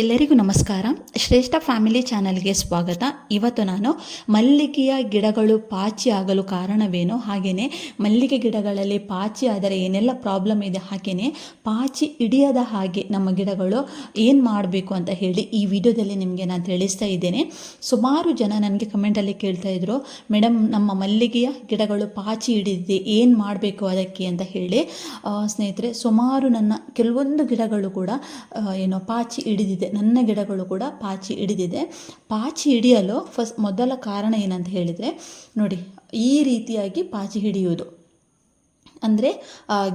ಎಲ್ಲರಿಗೂ ನಮಸ್ಕಾರ. ಶ್ರೇಷ್ಠ ಫ್ಯಾಮಿಲಿ ಚಾನಲ್ಗೆ ಸ್ವಾಗತ. ಇವತ್ತು ನಾನು ಮಲ್ಲಿಗೆಯ ಗಿಡಗಳು ಪಾಚಿ ಆಗಲು ಕಾರಣವೇನು ಹಾಗೆಯೇ ಮಲ್ಲಿಗೆ ಗಿಡಗಳಲ್ಲಿ ಪಾಚಿ ಆದರೆ ಏನೆಲ್ಲ ಪ್ರಾಬ್ಲಮ್ ಇದೆ ಹಾಗೆಯೇ ಪಾಚಿ ಹಿಡಿಯದ ಹಾಗೆ ನಮ್ಮ ಗಿಡಗಳು ಏನು ಮಾಡಬೇಕು ಅಂತ ಹೇಳಿ ಈ ವಿಡಿಯೋದಲ್ಲಿ ನಿಮಗೆ ನಾನು ತಿಳಿಸ್ತಾ ಇದ್ದೇನೆ. ಸುಮಾರು ಜನ ನನಗೆ ಕಮೆಂಟಲ್ಲಿ ಕೇಳ್ತಾ ಇದ್ರು ಮೇಡಮ್ ನಮ್ಮ ಮಲ್ಲಿಗೆಯ ಗಿಡಗಳು ಪಾಚಿ ಹಿಡಿದಿದೆ, ಏನು ಮಾಡಬೇಕು ಅದಕ್ಕೆ? ಅಂತ ಹೇಳಿ ಸ್ನೇಹಿತರೆ, ಸುಮಾರು ನನ್ನ ಕೆಲವೊಂದು ಗಿಡಗಳು ಕೂಡ ಏನೋ ಪಾಚಿ ಹಿಡಿದಿದೆ. ನನ್ನ ಗಿಡಗಳು ಕೂಡ ಪಾಚಿ ಹಿಡಿದಿದೆ. ಪಾಚಿ ಹಿಡಿಯಲು ಫಸ್ಟ್ ಮೊದಲ ಕಾರಣ ಏನಂತ ಹೇಳಿದರೆ, ನೋಡಿ, ಈ ರೀತಿಯಾಗಿ ಪಾಚಿ ಹಿಡಿಯುವುದು. ಅಂದರೆ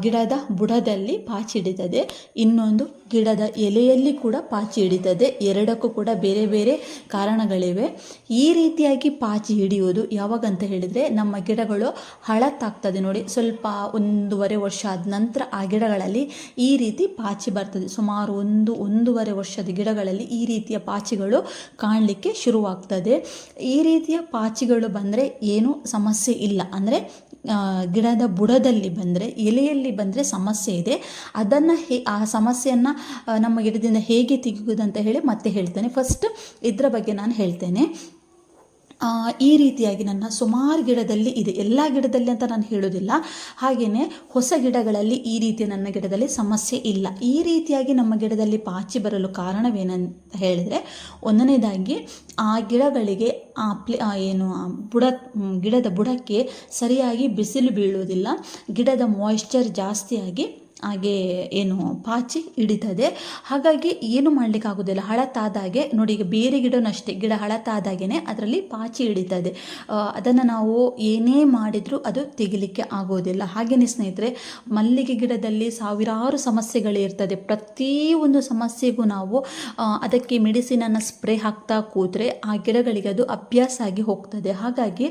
ಗಿಡದ ಬುಡದಲ್ಲಿ ಪಾಚಿ ಹಿಡಿತದೆ ಇನ್ನೊಂದು, ಗಿಡದ ಎಲೆಯಲ್ಲಿ ಕೂಡ ಪಾಚಿ ಹಿಡಿತದೆ ಎರಡಕ್ಕೂ ಕೂಡ ಬೇರೆ ಬೇರೆ ಕಾರಣಗಳಿವೆ. ಈ ರೀತಿಯಾಗಿ ಪಾಚಿ ಹಿಡಿಯುವುದು ಯಾವಾಗ ಅಂತ ಹೇಳಿದರೆ, ನಮ್ಮ ಗಿಡಗಳು ಹಳತ್ತಾಗ್ತದೆ ನೋಡಿ. ಸ್ವಲ್ಪ ಒಂದೂವರೆ ವರ್ಷ ಆದ ನಂತರ ಆ ಗಿಡಗಳಲ್ಲಿ ಈ ರೀತಿ ಪಾಚಿ ಬರ್ತದೆ. ಸುಮಾರು ಒಂದು, ಒಂದೂವರೆ ವರ್ಷದ ಗಿಡಗಳಲ್ಲಿ ಈ ರೀತಿಯ ಪಾಚಿಗಳು ಕಾಣಲಿಕ್ಕೆ ಶುರುವಾಗ್ತದೆ. ಈ ರೀತಿಯ ಪಾಚಿಗಳು ಬಂದರೆ ಏನೂ ಸಮಸ್ಯೆ ಇಲ್ಲ. ಅಂದರೆ ಗಿಡದ ಬುಡದಲ್ಲಿ ಬಂದರೆ, ಎಲೆಯಲ್ಲಿ ಬಂದರೆ ಸಮಸ್ಯೆ ಇದೆ. ಅದನ್ನು ಹೇ, ಆ ಸಮಸ್ಯೆಯನ್ನು ನಮ್ಮ ಗಿಡದಿಂದ ಹೇಗೆ ತೆಗೆಯುವುದಂತ ಹೇಳಿ ಮತ್ತೆ ಹೇಳ್ತೇನೆ. ಫಸ್ಟ್ ಇದರ ಬಗ್ಗೆ ನಾನು ಹೇಳ್ತೇನೆ. ಈ ರೀತಿಯಾಗಿ ನನ್ನ ಸುಮಾರು ಗಿಡದಲ್ಲಿ ಇದೆ. ಎಲ್ಲ ಗಿಡದಲ್ಲಿ ಅಂತ ನಾನು ಹೇಳೋದಿಲ್ಲ ಹಾಗೆಯೇ ಹೊಸ ಗಿಡಗಳಲ್ಲಿ ಈ ರೀತಿಯ ನನ್ನ ಗಿಡದಲ್ಲಿ ಸಮಸ್ಯೆ ಇಲ್ಲ. ಈ ರೀತಿಯಾಗಿ ನಮ್ಮ ಗಿಡದಲ್ಲಿ ಪಾಚಿ ಬರಲು ಕಾರಣವೇನಂತ ಹೇಳಿದರೆ, ಒಂದನೇದಾಗಿ ಆ ಗಿಡಗಳಿಗೆ ಆ ಪ್ಲೇ ಏನು ಬುಡ ಗಿಡದ ಬುಡಕ್ಕೆ ಸರಿಯಾಗಿ ಬಿಸಿಲು ಬೀಳುವುದಿಲ್ಲ. ಗಿಡದ ಮಾಯಿಶ್ಚರ್ ಜಾಸ್ತಿಯಾಗಿ ಹಾಗೆ ಏನು ಪಾಚಿ ಹಿಡಿತದೆ. ಹಾಗಾಗಿ ಏನು ಮಾಡಲಿಕ್ಕಾಗೋದಿಲ್ಲ ಹಳತಾದಾಗೆ ನೋಡಿ ಈಗ ಬೇರೆ ಗಿಡನೂ ಅಷ್ಟೇ. ಗಿಡ ಹಳತಾದಾಗೇ ಅದರಲ್ಲಿ ಪಾಚಿ ಹಿಡಿತದೆ. ಅದನ್ನು ನಾವು ಏನೇ ಮಾಡಿದರೂ ಅದು ತೆಗಿಲಿಕ್ಕೆ ಆಗೋದಿಲ್ಲ. ಹಾಗೆಯೇ ಸ್ನೇಹಿತರೆ, ಮಲ್ಲಿಗೆ ಗಿಡದಲ್ಲಿ ಸಾವಿರಾರು ಸಮಸ್ಯೆಗಳಿರ್ತದೆ ಪ್ರತಿಯೊಂದು ಸಮಸ್ಯೆಗೂ ನಾವು ಅದಕ್ಕೆ ಮೆಡಿಸಿನನ್ನು ಸ್ಪ್ರೇ ಹಾಕ್ತಾ ಕೂತ್ರೆ ಆ ಗಿಡಗಳಿಗೆ ಅದು ಅಭ್ಯಾಸ ಆಗಿ ಹೋಗ್ತದೆ. ಹಾಗಾಗಿ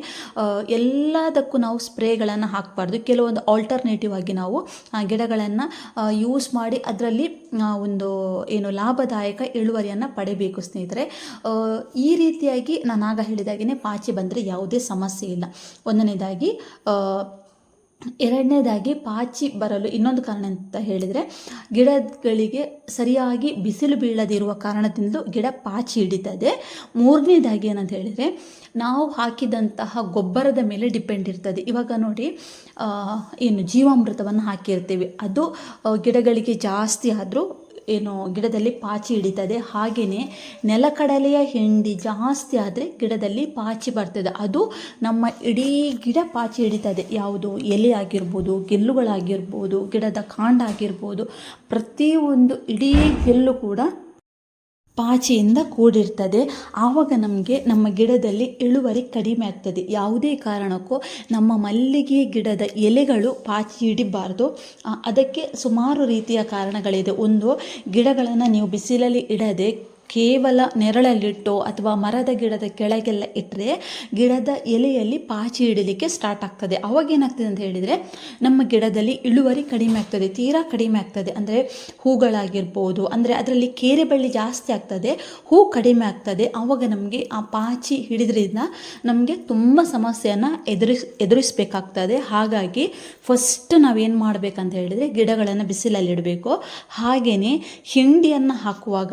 ಎಲ್ಲದಕ್ಕೂ ನಾವು ಸ್ಪ್ರೇಗಳನ್ನು ಹಾಕಬಾರ್ದು. ಕೆಲವೊಂದು ಆಲ್ಟರ್ನೇಟಿವ್ ಆಗಿ ನಾವು ಆ ಗಿಡಗಳನ್ನು ಯೂಸ್ ಮಾಡಿ ಅದರಲ್ಲಿ ಒಂದು, ಏನು ಲಾಭದಾಯಕ ಇಳುವರಿಯನ್ನು ಪಡೆಯಬೇಕು ಸ್ನೇಹಿತರೆ. ಈ ರೀತಿಯಾಗಿ ನಾನು ಆಗ ಹೇಳಿದಾಗೇ ಪಾಚಿ ಬಂದರೆ ಯಾವುದೇ ಸಮಸ್ಯೆ ಇಲ್ಲ. ಒಂದನೇದಾಗಿ ಎರಡನೇದಾಗಿ ಪಾಚಿ ಬರಲು ಇನ್ನೊಂದು ಕಾರಣ ಅಂತ ಹೇಳಿದರೆ, ಗಿಡಗಳಿಗೆ ಸರಿಯಾಗಿ ಬಿಸಿಲು ಬೀಳದಿರುವ ಕಾರಣದಿಂದ ಗಿಡ ಪಾಚಿ ಹಿಡಿತದೆ. ಮೂರನೇದಾಗಿ ಏನಂತ ಹೇಳಿದರೆ, ನಾವು ಹಾಕಿದಂತಹ ಗೊಬ್ಬರದ ಮೇಲೆ ಡಿಪೆಂಡ್ ಇರ್ತದೆ. ಇವಾಗ ನೋಡಿ ಏನು ಜೀವಾಮೃತವನ್ನು ಹಾಕಿರ್ತೀವಿ. ಅದು ಗಿಡಗಳಿಗೆ ಜಾಸ್ತಿ ಆದರೂ ಏನು ಗಿಡದಲ್ಲಿ ಪಾಚಿ ಹಿಡಿತದೆ. ಹಾಗೆಯೇ ನೆಲಕಡಲೆಯ ಹಿಂಡಿ ಜಾಸ್ತಿ ಆದರೆ ಗಿಡದಲ್ಲಿ ಪಾಚಿ ಬರ್ತದೆ. ಅದು ನಮ್ಮ ಇಡೀ ಗಿಡ ಪಾಚಿ ಹಿಡಿತದೆ. ಯಾವುದು ಎಲೆ ಆಗಿರ್ಬೋದು, ಗೆಲ್ಲುಗಳಾಗಿರ್ಬೋದು, ಗಿಡದ ಕಾಂಡ ಆಗಿರ್ಬೋದು, ಪ್ರತಿಯೊಂದು ಇಡೀ ಗೆಲ್ಲು ಕೂಡ ಪಾಚಿಯಿಂದ ಕೂಡಿರ್ತದೆ. ಆವಾಗ ನಮಗೆ ನಮ್ಮ ಗಿಡದಲ್ಲಿ ಇಳುವರಿ ಕಡಿಮೆ ಆಗ್ತದೆ. ಯಾವುದೇ ಕಾರಣಕ್ಕೂ ನಮ್ಮ ಮಲ್ಲಿಗೆ ಗಿಡದ ಎಲೆಗಳು ಪಾಚಿ ಹಿಡಿಬಾರ್ದು. ಅದಕ್ಕೆ ಸುಮಾರು ರೀತಿಯ ಕಾರಣಗಳಿದೆ. ಒಂದು, ಗಿಡಗಳನ್ನು ನೀವು ಬಿಸಿಲಲ್ಲಿ ಇಡದೆ ಕೇವಲ ನೆರಳಲ್ಲಿಟ್ಟು ಅಥವಾ ಮರದ ಗಿಡದ ಕೆಳಗೆಲ್ಲ ಇಟ್ಟರೆ ಗಿಡದ ಎಲೆಯಲ್ಲಿ ಪಾಚಿ ಹಿಡಲಿಕ್ಕೆ ಸ್ಟಾರ್ಟ್ ಆಗ್ತದೆ. ಅವಾಗ ಏನಾಗ್ತದೆ ಅಂತ ಹೇಳಿದರೆ ನಮ್ಮ ಗಿಡದಲ್ಲಿ ಇಳುವರಿ ಕಡಿಮೆ ಆಗ್ತದೆ, ತೀರಾ ಕಡಿಮೆ ಆಗ್ತದೆ. ಅಂದರೆ ಹೂಗಳಾಗಿರ್ಬೋದು, ಅಂದರೆ ಅದರಲ್ಲಿ ಕೇರೆ ಬಳ್ಳಿ ಜಾಸ್ತಿ ಆಗ್ತದೆ, ಹೂ ಕಡಿಮೆ ಆಗ್ತದೆ. ಆವಾಗ ನಮಗೆ ಆ ಪಾಚಿ ಹಿಡಿದ್ರಿಂದ ನಮಗೆ ತುಂಬ ಸಮಸ್ಯೆಯನ್ನು ಎದುರಿಸ್ ಎದುರಿಸಬೇಕಾಗ್ತದೆ. ಹಾಗಾಗಿ ಫಸ್ಟ್ ನಾವೇನು ಮಾಡಬೇಕಂತ ಹೇಳಿದರೆ ಗಿಡಗಳನ್ನು ಬಿಸಿಲಲ್ಲಿಡಬೇಕು ಹಾಗೆಯೇ ಹಿಂಡಿಯನ್ನು ಹಾಕುವಾಗ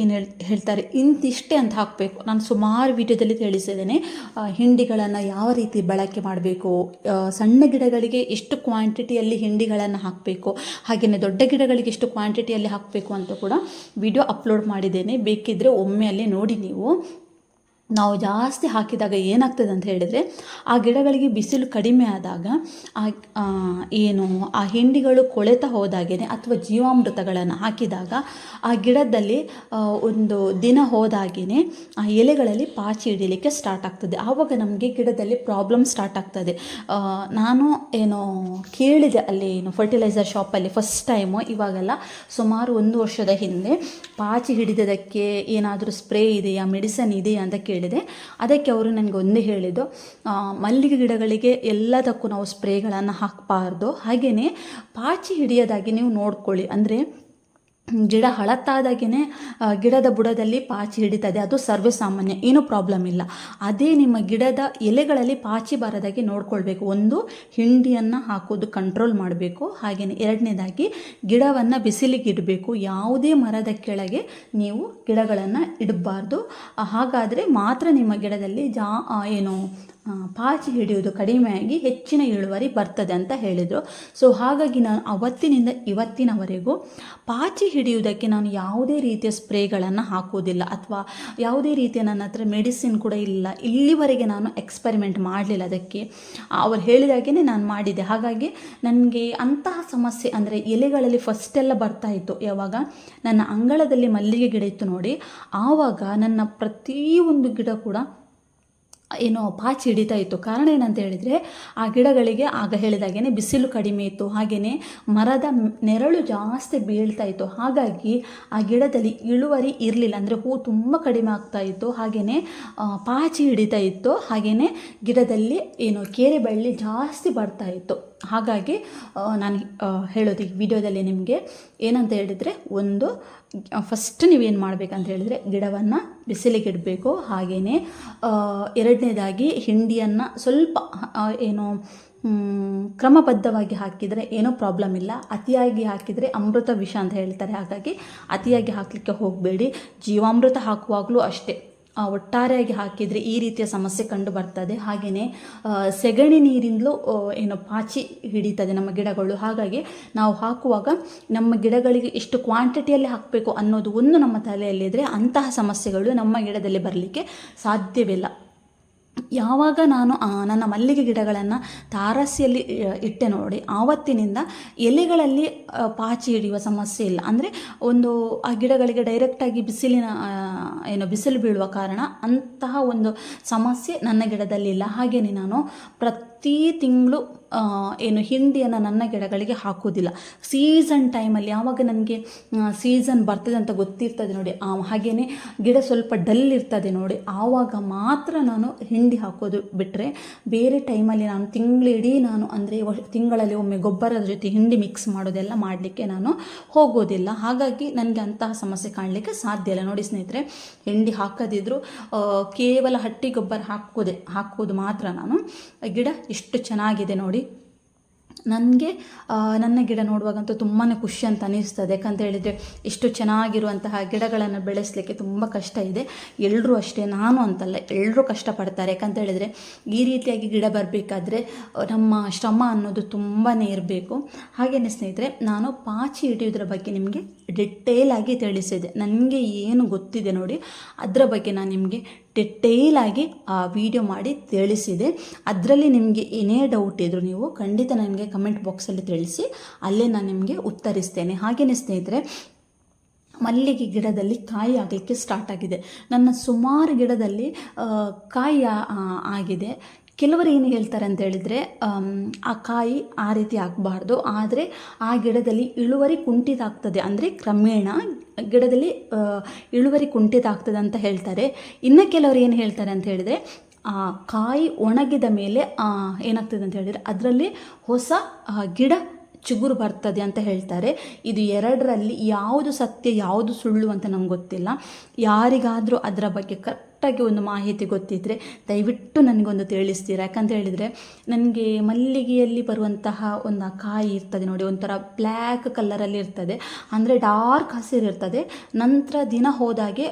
ಏನು ಹೇಳ್, ಹೇಳ್ತಾರೆ, ಇಂತಿಷ್ಟೇ ಅಂತ ಹಾಕಬೇಕು. ನಾನು ಸುಮಾರು ವಿಡಿಯೋದಲ್ಲಿ ತಿಳಿಸಿದ್ದೇನೆ ಹಿಂಡಿಗಳನ್ನು ಯಾವ ರೀತಿ ಬಳಕೆ ಮಾಡಬೇಕು ಸಣ್ಣ ಗಿಡಗಳಿಗೆ ಎಷ್ಟು ಕ್ವಾಂಟಿಟಿಯಲ್ಲಿ ಹಿಂಡಿಗಳನ್ನು ಹಾಕಬೇಕು ಹಾಗೆಯೇ ದೊಡ್ಡ ಗಿಡಗಳಿಗೆ ಎಷ್ಟು ಕ್ವಾಂಟಿಟಿಯಲ್ಲಿ ಹಾಕಬೇಕು ಅಂತ ಕೂಡ ವಿಡಿಯೋ ಅಪ್ಲೋಡ್ ಮಾಡಿದ್ದೇನೆ. ಬೇಕಿದ್ದರೆ ಒಮ್ಮೆ ಅಲ್ಲಿ ನೋಡಿ ನೀವು. ನಾವು ಜಾಸ್ತಿ ಹಾಕಿದಾಗ ಏನಾಗ್ತದೆ ಅಂತ ಹೇಳಿದರೆ, ಆ ಗಿಡಗಳಿಗೆ ಬಿಸಿಲು ಕಡಿಮೆ ಆದಾಗ, ಆ ಏನು, ಆ ಹಿಂಡಿಗಳು ಕೊಳೆತ ಹೋದಾಗೇ ಅಥವಾ ಜೀವಾಮೃತಗಳನ್ನು ಹಾಕಿದಾಗ, ಆ ಗಿಡದಲ್ಲಿ ಒಂದು ದಿನ ಹೋದಾಗೇ ಆ ಎಲೆಗಳಲ್ಲಿ ಪಾಚಿ ಹಿಡಿಲಿಕ್ಕೆ ಸ್ಟಾರ್ಟ್ ಆಗ್ತದೆ. ಆವಾಗ ನಮಗೆ ಗಿಡದಲ್ಲಿ ಪ್ರಾಬ್ಲಮ್ ಸ್ಟಾರ್ಟ್ ಆಗ್ತದೆ. ನಾನು ಏನು ಕೇಳಿದೆ ಅಲ್ಲಿ, ಏನು ಫರ್ಟಿಲೈಸರ್ ಶಾಪಲ್ಲಿ ಫಸ್ಟ್ ಟೈಮು ಇವಾಗೆಲ್ಲ ಸುಮಾರು ಒಂದು ವರ್ಷದ ಹಿಂದೆ ಪಾಚಿ ಹಿಡಿದದಕ್ಕೆ ಏನಾದರೂ ಸ್ಪ್ರೇ ಇದೆಯಾ, ಮೆಡಿಸನ್ ಇದೆಯಾ ಅಂತ ಕೇಳಿದೆ. ಅದಕ್ಕೆ ಅವರು ನನಗೆ ಒಂದೇ ಹೇಳಿದ್ದು ಮಲ್ಲಿಗೆ ಗಿಡಗಳಿಗೆ ಎಲ್ಲದಕ್ಕೂ ನಾವು ಸ್ಪ್ರೇಗಳನ್ನು ಹಾಕಬಾರ್ದು. ಹಾಗೆಯೇ ಪಾಚಿ ಹಿಡಿಯೋದಾಗಿ ನೀವು ನೋಡ್ಕೊಳ್ಳಿ. ಅಂದರೆ ಗಿಡ ಹಳತ್ತಾದಾಗೇ ಗಿಡದ ಬುಡದಲ್ಲಿ ಪಾಚಿ ಹಿಡಿತದೆ. ಅದು ಸರ್ವೇ ಸಾಮಾನ್ಯ ಏನೂ ಪ್ರಾಬ್ಲಮ್ ಇಲ್ಲ. ಅದೇ ನಿಮ್ಮ ಗಿಡದ ಎಲೆಗಳಲ್ಲಿ ಪಾಚಿ ಬರದಾಗೆ ನೋಡ್ಕೊಳ್ಬೇಕು. ಒಂದು, ಹಿಂಡಿಯನ್ನು ಹಾಕೋದು ಕಂಟ್ರೋಲ್ ಮಾಡಬೇಕು. ಹಾಗೆಯೇ ಎರಡನೇದಾಗಿ, ಗಿಡವನ್ನು ಬಿಸಿಲಿಗೆ ಇಡಬೇಕು. ಯಾವುದೇ ಮರದ ಕೆಳಗೆ ನೀವು ಗಿಡಗಳನ್ನು ಇಡಬಾರ್ದು. ಹಾಗಾದರೆ ಮಾತ್ರ ನಿಮ್ಮ ಗಿಡದಲ್ಲಿ ಜಾ ಏನು ಪಾಚಿ ಹಿಡಿಯೋದು ಕಡಿಮೆಯಾಗಿ ಹೆಚ್ಚಿನ ಇಳುವರಿ ಬರ್ತದೆ ಅಂತ ಹೇಳಿದರು. ಸೊ ಹಾಗಾಗಿ ನಾನು ಅವತ್ತಿನಿಂದ ಇವತ್ತಿನವರೆಗೂ ಪಾಚಿ ಹಿಡಿಯುವುದಕ್ಕೆ ನಾನು ಯಾವುದೇ ರೀತಿಯ ಸ್ಪ್ರೇಗಳನ್ನು ಹಾಕೋದಿಲ್ಲ ಅಥವಾ ಯಾವುದೇ ರೀತಿಯ ನನ್ನ ಹತ್ರ ಮೆಡಿಸಿನ್ ಕೂಡ ಇಲ್ಲ. ಇಲ್ಲಿವರೆಗೆ ನಾನು ಎಕ್ಸ್ಪೆರಿಮೆಂಟ್ ಮಾಡಲಿಲ್ಲ ಅದಕ್ಕೆ. ಅವ್ರು ಹೇಳಿದಾಗೇ ನಾನು ಮಾಡಿದೆ. ಹಾಗಾಗಿ ನನಗೆ ಅಂತಹ ಸಮಸ್ಯೆ ಅಂದರೆ ಎಲೆಗಳಲ್ಲಿ ಫಸ್ಟೆಲ್ಲ ಬರ್ತಾ ಇತ್ತು. ಯಾವಾಗ? ನನ್ನ ಅಂಗಳದಲ್ಲಿ ಮಲ್ಲಿಗೆ ಗಿಡ ಇತ್ತು ನೋಡಿ. ಆವಾಗ ನನ್ನ ಪ್ರತಿಯೊಂದು ಗಿಡ ಕೂಡ ಏನೋ ಪಾಚಿ ಹಿಡಿತಾ ಇತ್ತು. ಕಾರಣ ಏನಂತ ಹೇಳಿದರೆ, ಆ ಗಿಡಗಳಿಗೆ ಆಗ ಹೇಳಿದಾಗೇ ಬಿಸಿಲು ಕಡಿಮೆ ಇತ್ತು. ಹಾಗೆಯೇ ಮರದ ನೆರಳು ಜಾಸ್ತಿ ಬೀಳ್ತಾ ಇತ್ತು. ಹಾಗಾಗಿ ಆ ಗಿಡದಲ್ಲಿ ಇಳುವರಿ ಇರಲಿಲ್ಲ. ಅಂದರೆ ಹೂ ತುಂಬ ಕಡಿಮೆ ಆಗ್ತಾ ಇತ್ತು. ಹಾಗೆಯೇ ಪಾಚಿ ಹಿಡಿತಾ ಇತ್ತು. ಹಾಗೆಯೇ ಗಿಡದಲ್ಲಿ ಏನು ಕೇರೆ ಬಳ್ಳಿ ಜಾಸ್ತಿ ಬರ್ತಾ ಇತ್ತು. ಹಾಗಾಗಿ ನಾನು ಹೇಳೋದು ಈ ವಿಡಿಯೋದಲ್ಲಿ ನಿಮಗೆ ಏನಂತ ಹೇಳಿದರೆ, ಒಂದು ಫಸ್ಟ್ ನೀವೇನು ಮಾಡಬೇಕಂತ ಹೇಳಿದರೆ, ಗಿಡವನ್ನು ಬಿಸಿಲಿಗೆ ಇಡಬೇಕು. ಹಾಗೆಯೇ ಎರಡನೇದಾಗಿ ಹಿಂಡಿಯನ್ನು ಸ್ವಲ್ಪ ಏನು ಕ್ರಮಬದ್ಧವಾಗಿ ಹಾಕಿದರೆ ಏನೂ ಪ್ರಾಬ್ಲಮ್ ಇಲ್ಲ. ಅತಿಯಾಗಿ ಹಾಕಿದರೆ ಅಮೃತ ವಿಷ ಅಂತ ಹೇಳ್ತಾರೆ. ಹಾಗಾಗಿ ಅತಿಯಾಗಿ ಹಾಕಲಿಕ್ಕೆ ಹೋಗಬೇಡಿ. ಜೀವಾಮೃತ ಹಾಕುವಾಗಲೂ ಅಷ್ಟೇ. ಒಟ್ಟಾರೆಯಾಗಿ ಹಾಕಿದರೆ ಈ ರೀತಿಯ ಸಮಸ್ಯೆ ಕಂಡು ಬರ್ತದೆ. ಹಾಗೆಯೇ ಸೆಗಣಿ ನೀರಿಂದಲೂ ಏನು ಪಾಚಿ ಹಿಡಿತದೆ ನಮ್ಮ ಗಿಡಗಳು. ಹಾಗಾಗಿ ನಾವು ಹಾಕುವಾಗ ನಮ್ಮ ಗಿಡಗಳಿಗೆ ಎಷ್ಟು ಕ್ವಾಂಟಿಟಿಯಲ್ಲಿ ಹಾಕಬೇಕು ಅನ್ನೋದು ಒಂದು ನಮ್ಮ ತಲೆಯಲ್ಲಿದ್ದರೆ ಅಂತಹ ಸಮಸ್ಯೆಗಳು ನಮ್ಮ ಗಿಡದಲ್ಲಿ ಬರಲಿಕ್ಕೆ ಸಾಧ್ಯವಿಲ್ಲ. ಯಾವಾಗ ನಾನು ನನ್ನ ಮಲ್ಲಿಗೆ ಗಿಡಗಳನ್ನು ತಾರಸಿಯಲ್ಲಿ ಇಟ್ಟೆ ನೋಡಿ, ಆವತ್ತಿನಿಂದ ಎಲೆಗಳಲ್ಲಿ ಪಾಚಿ ಹಿಡಿಯುವ ಸಮಸ್ಯೆ ಇಲ್ಲ. ಅಂದರೆ ಒಂದು, ಆ ಗಿಡಗಳಿಗೆ ಡೈರೆಕ್ಟಾಗಿ ಬಿಸಿಲಿನ ಏನು, ಬಿಸಿಲು ಬೀಳುವ ಕಾರಣ ಅಂತಹ ಒಂದು ಸಮಸ್ಯೆ ನನ್ನ ಗಿಡದಲ್ಲಿಲ್ಲ. ಹಾಗೆಯೇ ನಾನು ಪ್ರತಿ ತಿಂಗಳು ಏನು ಹಿಂಡಿಯನ್ನು ನನ್ನ ಗಿಡಗಳಿಗೆ ಹಾಕೋದಿಲ್ಲ ಸೀಸನ್ ಟೈಮಲ್ಲಿ ಯಾವಾಗ ನನಗೆ ಸೀಸನ್ ಬರ್ತದೆ ಅಂತ ಗೊತ್ತಿರ್ತದೆ ನೋಡಿ. ಹಾಗೇ ಹಾಗೆಯೇ ಗಿಡ ಸ್ವಲ್ಪ ಡಲ್ ಇರ್ತದೆ ನೋಡಿ. ಆವಾಗ ಮಾತ್ರ ನಾನು ಹಿಂಡಿ ಹಾಕೋದು ಬಿಟ್ಟರೆ ಬೇರೆ ಟೈಮಲ್ಲಿ ನಾನು ತಿಂಗಳಿಡೀ ನಾನು ಅಂದರೆ ತಿಂಗಳಲ್ಲಿ ಒಮ್ಮೆ ಗೊಬ್ಬರದ ಜೊತೆ ಹಿಂಡಿ ಮಿಕ್ಸ್ ಮಾಡೋದೆಲ್ಲ ಮಾಡಲಿಕ್ಕೆ ನಾನು ಹೋಗೋದಿಲ್ಲ. ಹಾಗಾಗಿ ನನಗೆ ಅಂತಹ ಸಮಸ್ಯೆ ಕಾಣಲಿಕ್ಕೆ ಸಾಧ್ಯ ಇಲ್ಲ. ನೋಡಿ ಸ್ನೇಹಿತರೆ, ಹಿಂಡಿ ಹಾಕದಿದ್ದರೂ ಕೇವಲ ಹಟ್ಟಿ ಗೊಬ್ಬರ ಹಾಕೋದೆ ಹಾಕೋದು ಮಾತ್ರ ನಾನು. ಗಿಡ ಎಷ್ಟು ಚೆನ್ನಾಗಿದೆ ನೋಡಿ. ನನಗೆ ನನ್ನ ಗಿಡ ನೋಡುವಾಗಂತೂ ತುಂಬಾ ಖುಷಿ ಅಂತ ಅನ್ನಿಸ್ತದೆ ಯಾಕಂತ ಹೇಳಿದರೆ ಇಷ್ಟು ಚೆನ್ನಾಗಿರುವಂತಹ ಗಿಡಗಳನ್ನು ಬೆಳೆಸಲಿಕ್ಕೆ ತುಂಬ ಕಷ್ಟ ಇದೆ. ಎಲ್ಲರೂ ಅಷ್ಟೇ, ನಾನು ಅಂತಲ್ಲ ಎಲ್ಲರೂ ಕಷ್ಟಪಡ್ತಾರೆ. ಯಾಕಂತ ಹೇಳಿದರೆ ಈ ರೀತಿಯಾಗಿ ಗಿಡ ಬರಬೇಕಾದ್ರೆ ನಮ್ಮ ಶ್ರಮ ಅನ್ನೋದು ತುಂಬಾ ಇರಬೇಕು. ಹಾಗೆಯೇ ಸ್ನೇಹಿತರೆ, ನಾನು ಪಾಚಿ ಹಿಡಿಯೋದ್ರ ಬಗ್ಗೆ ನಿಮಗೆ ಡಿಟೇಲ್ ಆಗಿ ತಿಳಿಸಿದೆ. ನನಗೆ ಏನು ಗೊತ್ತಿದೆ ನೋಡಿ. ಅದರ ಬಗ್ಗೆ ನಾನು ನಿಮಗೆ ಡಿಟೇಲ್ ಆಗಿ ಆ ವಿಡಿಯೋ ಮಾಡಿ ತಿಳಿಸಿದೆ. ಅದರಲ್ಲಿ ನಿಮಗೆ ಏನೇ ಡೌಟ್ ಇದ್ದರೂ ನೀವು ಖಂಡಿತ ನನಗೆ ಕಮೆಂಟ್ ಬಾಕ್ಸಲ್ಲಿ ತಿಳಿಸಿ, ಅಲ್ಲೇ ನಾನು ನಿಮಗೆ ಉತ್ತರಿಸ್ತೇನೆ. ಹಾಗೆಯೇ ಸ್ನೇಹಿತರೆ, ಮಲ್ಲಿಗೆ ಗಿಡದಲ್ಲಿ ಕಾಯಿ ಆಗಲಿಕ್ಕೆ ಸ್ಟಾರ್ಟ್ ಆಗಿದೆ. ನನ್ನ ಸುಮಾರು ಗಿಡದಲ್ಲಿ ಕಾಯಿ ಆಗಿದೆ. ಕೆಲವರು ಏನು ಹೇಳ್ತಾರೆ ಅಂತ ಹೇಳಿದರೆ ಆ ಕಾಯಿ ಆ ರೀತಿ ಆಗಬಾರ್ದು, ಆದರೆ ಆ ಗಿಡದಲ್ಲಿ ಇಳುವರಿ ಕುಂಠಿತ ಆಗ್ತದೆ ಅಂದರೆ ಕ್ರಮೇಣ ಗಿಡದಲ್ಲಿ ಇಳುವರಿ ಕುಂಠಿತ ಆಗ್ತದೆ ಅಂತ ಹೇಳ್ತಾರೆ. ಇನ್ನು ಕೆಲವರು ಏನು ಹೇಳ್ತಾರೆ ಅಂತ ಹೇಳಿದರೆ, ಆ ಕಾಯಿ ಒಣಗಿದ ಮೇಲೆ ಏನಾಗ್ತದೆ ಅಂತ ಹೇಳಿದರೆ, ಅದರಲ್ಲಿ ಹೊಸ ಗಿಡ ಚಿಗುರು ಬರ್ತದೆ ಅಂತ ಹೇಳ್ತಾರೆ. ಇದು ಎರಡರಲ್ಲಿ ಯಾವುದು ಸತ್ಯ, ಯಾವುದು ಸುಳ್ಳು ಅಂತ ನಮ್ಗೆ ಗೊತ್ತಿಲ್ಲ. ಯಾರಿಗಾದರೂ ಅದರ ಬಗ್ಗೆ ಕರೆಕ್ಟಾಗಿ ಒಂದು ಮಾಹಿತಿ ಗೊತ್ತಿದ್ದರೆ ದಯವಿಟ್ಟು ನನಗೊಂದು ತಿಳಿಸ್ತೀರಾ? ಯಾಕಂತ ಹೇಳಿದರೆ ನನಗೆ ಮಲ್ಲಿಗೆಯಲ್ಲಿ ಬರುವಂತಹ ಒಂದು ಕಾಯಿ ಇರ್ತದೆ ನೋಡಿ, ಒಂಥರ ಬ್ಲ್ಯಾಕ್ ಕಲ್ಲರಲ್ಲಿ ಇರ್ತದೆ. ಅಂದರೆ ಡಾರ್ಕ್ ಹಸಿರು ಇರ್ತದೆ. ನಂತರ ದಿನ ಹೋದಾಗೆ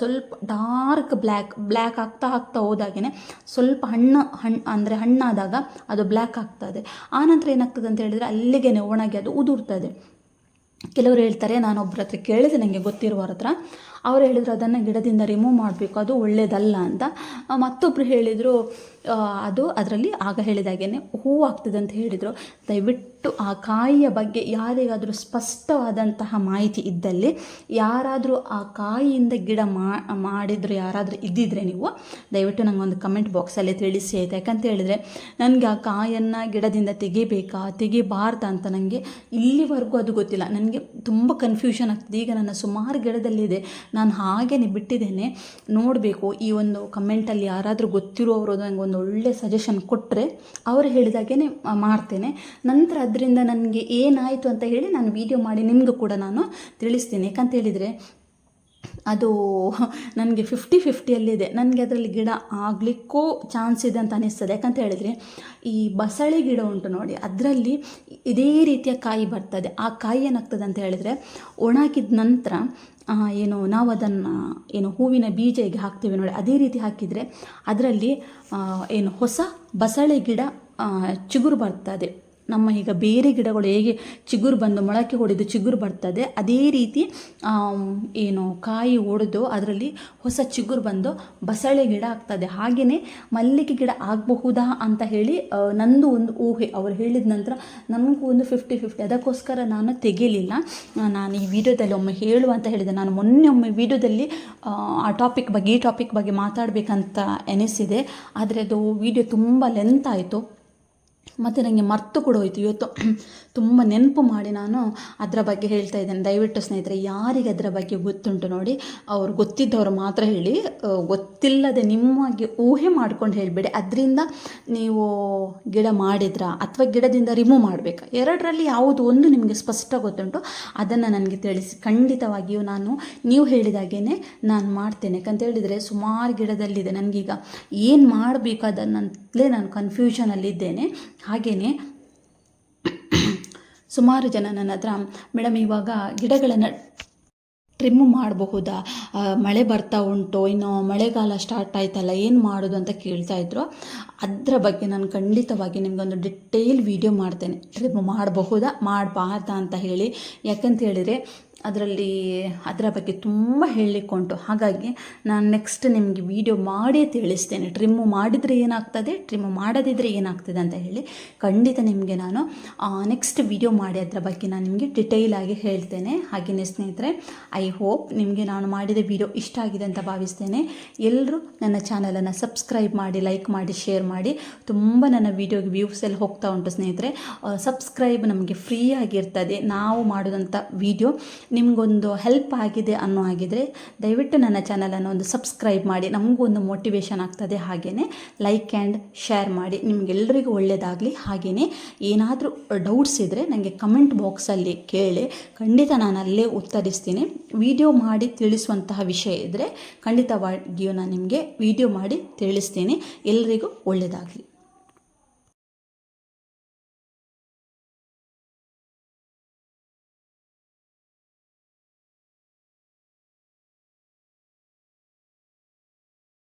ಸ್ವಲ್ಪ ಡಾರ್ಕ್ ಬ್ಲ್ಯಾಕ್ ಬ್ಲ್ಯಾಕ್ ಆಗ್ತಾ ಆಗ್ತಾ ಹೋದಾಗೆ ಸ್ವಲ್ಪ ಹಣ್ಣು ಹಣ್ಣು ಅಂದರೆ ಹಣ್ಣಾದಾಗ ಅದು ಬ್ಲ್ಯಾಕ್ ಆಗ್ತದೆ. ಆನಂತರ ಏನಾಗ್ತದೆ ಅಂತ ಹೇಳಿದರೆ ಅಲ್ಲಿಗೆ ಒಣಗಿ ಅದು ಉದುರ್ತದೆ. ಕೆಲವರು ಹೇಳ್ತಾರೆ ನಾನು ಒಬ್ಬರ ಹತ್ರ ಕೇಳಿದೆ ನನಗೆ ಗೊತ್ತಿರುವ ಹತ್ರ. ಅವರು ಹೇಳಿದರು, ಅದನ್ನು ಗಿಡದಿಂದ ರಿಮೂವ್ ಮಾಡಬೇಕು, ಅದು ಒಳ್ಳೆಯದಲ್ಲ ಅಂತ. ಮತ್ತೊಬ್ಬರು ಹೇಳಿದರು ಅದು ಅದರಲ್ಲಿ ಆಗ ಹೇಳಿದಾಗೇನೆ ಹೂವು ಆಗ್ತದೆ ಅಂತ ಹೇಳಿದರು. ದಯವಿಟ್ಟು ಆ ಕಾಯಿಯ ಬಗ್ಗೆ ಯಾರಿಗಾದರೂ ಸ್ಪಷ್ಟವಾದಂತಹ ಮಾಹಿತಿ ಇದ್ದಲ್ಲಿ ಯಾರಾದರೂ ಆ ಕಾಯಿಯಿಂದ ಗಿಡ ಮಾಡಿದ್ರು ಯಾರಾದರೂ ಇದ್ದಿದ್ರೆ ನೀವು ದಯವಿಟ್ಟು ನನಗೊಂದು ಕಮೆಂಟ್ ಬಾಕ್ಸಲ್ಲಿ ತಿಳಿಸಿ ಆಯ್ತು? ಯಾಕಂತ ಹೇಳಿದರೆ ನನಗೆ ಆ ಕಾಯನ್ನು ಗಿಡದಿಂದ ತೆಗಿಬೇಕಾ, ತೆಗಿಬಾರ್ದ ಅಂತ ನನಗೆ ಇಲ್ಲಿವರೆಗೂ ಅದು ಗೊತ್ತಿಲ್ಲ. ನನಗೆ ತುಂಬ ಕನ್ಫ್ಯೂಷನ್ ಆಗ್ತದೆ. ಈಗ ನನ್ನ ಸುಮಾರು ಗಿಡದಲ್ಲಿದೆ. ನಾನು ಹಾಗೇ ಬಿಟ್ಟಿದ್ದೇನೆ. ನೋಡಬೇಕು, ಈ ಒಂದು ಕಮೆಂಟಲ್ಲಿ ಯಾರಾದರೂ ಗೊತ್ತಿರೋರು ನನಗೆ ಒಂದು ಒಳ್ಳೆ ಸಜೆಷನ್ ಕೊಟ್ಟರೆ ಅವರು ಹೇಳಿದಾಗೇ ಮಾಡ್ತೇನೆ. ನಂತರ ಅದರಿಂದ ನನಗೆ ಏನಾಯಿತು ಅಂತ ಹೇಳಿ ನಾನು ವಿಡಿಯೋ ಮಾಡಿ ನಿಮಗೂ ಕೂಡ ನಾನು ತಿಳಿಸ್ತೀನಿ. ಯಾಕಂತ ಹೇಳಿದರೆ, ಅದು ನನಗೆ ಫಿಫ್ಟಿ ಫಿಫ್ಟಿಯಲ್ಲಿದೆ ನನಗೆ ಅದರಲ್ಲಿ ಗಿಡ ಆಗಲಿಕ್ಕೂ ಚಾನ್ಸ್ ಇದೆ ಅಂತ ಅನಿಸ್ತದೆ. ಯಾಕಂತ ಹೇಳಿದರೆ, ಈ ಬಸಳೆ ಗಿಡ ಉಂಟು ನೋಡಿ, ಅದರಲ್ಲಿ ಇದೇ ರೀತಿಯ ಕಾಯಿ ಬರ್ತದೆ. ಆ ಕಾಯಿ ಏನಾಗ್ತದೆ ಅಂತ ಹೇಳಿದರೆ, ಒಣಗಿದ ನಂತರ ಏನು, ನಾವು ಅದನ್ನು, ಏನು, ಹೂವಿನ ಬೀಜ ಹೀಗೆ ಹಾಕ್ತೀವಿ ನೋಡಿ, ಅದೇ ರೀತಿ ಹಾಕಿದರೆ ಅದರಲ್ಲಿ ಏನು, ಹೊಸ ಬಸಳೆ ಗಿಡ ಚಿಗುರು ಬರ್ತದೆ. ನಮ್ಮ ಈಗ ಬೇರೆ ಗಿಡಗಳು ಹೇಗೆ ಚಿಗುರು ಬಂದು ಮೊಳಕೆ ಹೊಡೆದು ಚಿಗುರು ಬರ್ತದೆ, ಅದೇ ರೀತಿ ಏನು ಕಾಯಿ ಒಡೆದು ಅದರಲ್ಲಿ ಹೊಸ ಚಿಗುರು ಬಂದು ಬಸಳೆ ಗಿಡ ಆಗ್ತದೆ. ಹಾಗೆಯೇ ಮಲ್ಲಿಗೆ ಗಿಡ ಆಗಬಹುದಾ ಅಂತ ಹೇಳಿ ನಂದು ಒಂದು ಊಹೆ. ಅವರು ಹೇಳಿದ ನಂತರ ನಮಗೂ ಒಂದು ಫಿಫ್ಟಿ ಫಿಫ್ಟಿ ಅದಕ್ಕೋಸ್ಕರ ನಾನು ತೆಗಿಲಿಲ್ಲ ನಾನು ಈ ವಿಡಿಯೋದಲ್ಲಿ ಒಮ್ಮೆ ಹೇಳುವ ಅಂತ ಹೇಳಿದೆ. ನಾನು ಮೊನ್ನೆ ಒಮ್ಮೆ ವಿಡಿಯೋದಲ್ಲಿ, ಆ ಟಾಪಿಕ್ ಬಗ್ಗೆ, ಈ ಟಾಪಿಕ್ ಬಗ್ಗೆ ಮಾತಾಡಬೇಕಂತ ಎನಿಸಿದೆ. ಆದರೆ ಅದು ವಿಡಿಯೋ ತುಂಬ ಲೆಂತ್ ಆಯಿತು. ಮತ್ತು ನನಗೆ ಮರ್ತು ಕೂಡ ಹೋಯಿತು. ಇವತ್ತು ತುಂಬ ನೆನಪು ಮಾಡಿ ನಾನು ಅದರ ಬಗ್ಗೆ ಹೇಳ್ತಾ ಇದ್ದೇನೆ. ದಯವಿಟ್ಟು ಸ್ನೇಹಿತರೆ, ಯಾರಿಗೆ ಅದರ ಬಗ್ಗೆ ಗೊತ್ತುಂಟು ನೋಡಿ, ಅವ್ರು ಗೊತ್ತಿದ್ದವರು ಮಾತ್ರ ಹೇಳಿ. ಗೊತ್ತಿಲ್ಲದೆ ನಿಮಗೆ ಊಹೆ ಮಾಡ್ಕೊಂಡು ಹೇಳಬೇಡಿ. ಅದರಿಂದ ನೀವು ಗಿಡ ಮಾಡಿದ್ರಾ ಅಥವಾ ಗಿಡದಿಂದ ರಿಮೂವ್ ಮಾಡಬೇಕಾ? ಎರಡರಲ್ಲಿ ಯಾವುದು ಒಂದು ನಿಮಗೆ ಸ್ಪಷ್ಟ ಗೊತ್ತುಂಟು, ಅದನ್ನು ನನಗೆ ತಿಳಿಸಿ. ಖಂಡಿತವಾಗಿಯೂ ನಾನು, ನೀವು ಹೇಳಿದಾಗೇ ನಾನು ಮಾಡ್ತೇನೆ. ಯಾಕಂತ ಹೇಳಿದರೆ ಸುಮಾರು ಗಿಡದಲ್ಲಿದೆ. ನನಗೀಗ ಏನು ಮಾಡಬೇಕು ಅದನ್ನಂತಲೇ ನಾನು ಕನ್ಫ್ಯೂಷನಲ್ಲಿದ್ದೇನೆ ಹಾಗೆಯೇ ಸುಮಾರು ಜನ ನನ್ನ ಹತ್ರ ಮೇಡಮ್ ಇವಾಗ ಗಿಡಗಳನ್ನು ಟ್ರಿಮ್ ಮಾಡಬಹುದಾ? ಮಳೆ ಬರ್ತಾ ಉಂಟು, ಇನ್ನು ಮಳೆಗಾಲ ಸ್ಟಾರ್ಟ್ ಆಯ್ತಲ್ಲ, ಏನು ಮಾಡೋದು ಅಂತ ಕೇಳ್ತಾ ಇದ್ರು. ಅದರ ಬಗ್ಗೆ ನಾನು ಖಂಡಿತವಾಗಿ ನಿಮಗೊಂದು ಡಿಟೇಲ್ ವಿಡಿಯೋ ಮಾಡ್ತೇನೆ. ಟ್ರಿಮ್ ಮಾಡಬಹುದಾ? ಮಾಡಬಾರ್ದಾ ಅಂತ ಹೇಳಿ. ಯಾಕಂತ ಹೇಳಿದರೆ ಅದರಲ್ಲಿ ಅದರ ಬಗ್ಗೆ ತುಂಬ ಹೇಳಲಿಕ್ಕುಂಟು ಹಾಗಾಗಿ ನಾನು ನೆಕ್ಸ್ಟ್ ನಿಮಗೆ ವಿಡಿಯೋ ಮಾಡೇ ತಿಳಿಸ್ತೇನೆ ಟ್ರಿಮ್ಮು ಮಾಡಿದರೆ ಏನಾಗ್ತದೆ? ಟ್ರಿಮ್ಮು ಮಾಡದಿದ್ದರೆ ಏನಾಗ್ತದೆ ಅಂತ ಹೇಳಿ ಖಂಡಿತ ನಿಮಗೆ ನಾನು ನೆಕ್ಸ್ಟ್ ವಿಡಿಯೋ ಮಾಡಿ ಅದರ ಬಗ್ಗೆ ನಾನು ನಿಮಗೆ ಡಿಟೇಲಾಗಿ ಹೇಳ್ತೇನೆ. ಹಾಗೆಯೇ ಸ್ನೇಹಿತರೆ ಐ ಹೋಪ್ ನಿಮಗೆ ನಾನು ಮಾಡಿದ ವಿಡಿಯೋ ಇಷ್ಟ ಆಗಿದೆ ಅಂತ ಭಾವಿಸ್ತೇನೆ. ಎಲ್ಲರೂ ನನ್ನ ಚಾನಲನ್ನು ಸಬ್ಸ್ಕ್ರೈಬ್ ಮಾಡಿ ಲೈಕ್ ಮಾಡಿ ಶೇರ್ ಮಾಡಿ. ತುಂಬ ನನ್ನ ವೀಡಿಯೋಗೆ ವ್ಯೂಸ್ ಎಲ್ಲ ಹೋಗ್ತಾ ಉಂಟು ಸ್ನೇಹಿತರೆ. ಸಬ್ಸ್ಕ್ರೈಬ್ ನಮಗೆ ಫ್ರೀ ಆಗಿರ್ತದೆ. ನಾವು ಮಾಡಿದಂಥ ವಿಡಿಯೋ ನಿಮಗೊಂದು ಹೆಲ್ಪ್ ಆಗಿದೆ ಅನ್ನೋ ಹಾಗಿದ್ರೆ ದಯವಿಟ್ಟು ನನ್ನ ಚಾನಲನ್ನು ಒಂದು ಸಬ್ಸ್ಕ್ರೈಬ್ ಮಾಡಿ. ನಮಗೂ ಒಂದು ಮೋಟಿವೇಶನ್ ಆಗ್ತದೆ ಹಾಗೆಯೇ ಲೈಕ್ ಆ್ಯಂಡ್ ಶೇರ್ ಮಾಡಿ. ನಿಮಗೆಲ್ಲರಿಗೂ ಒಳ್ಳೆಯದಾಗಲಿ ಹಾಗೆಯೇ ಏನಾದರೂ ಡೌಟ್ಸ್ ಇದ್ದರೆ ನನಗೆ ಕಮೆಂಟ್ ಬಾಕ್ಸಲ್ಲಿ ಕೇಳಿ. ಖಂಡಿತ ನಾನು ಅಲ್ಲೇ ಉತ್ತರಿಸ್ತೀನಿ. ವಿಡಿಯೋ ಮಾಡಿ ತಿಳಿಸುವಂತಹ ವಿಷಯ ಇದ್ದರೆ ಖಂಡಿತವಾಗಿಯೂ ನಾನು ನಿಮಗೆ ವಿಡಿಯೋ ಮಾಡಿ ತಿಳಿಸ್ತೀನಿ. ಎಲ್ಲರಿಗೂ ಒಳ್ಳೆಯದಾಗಲಿ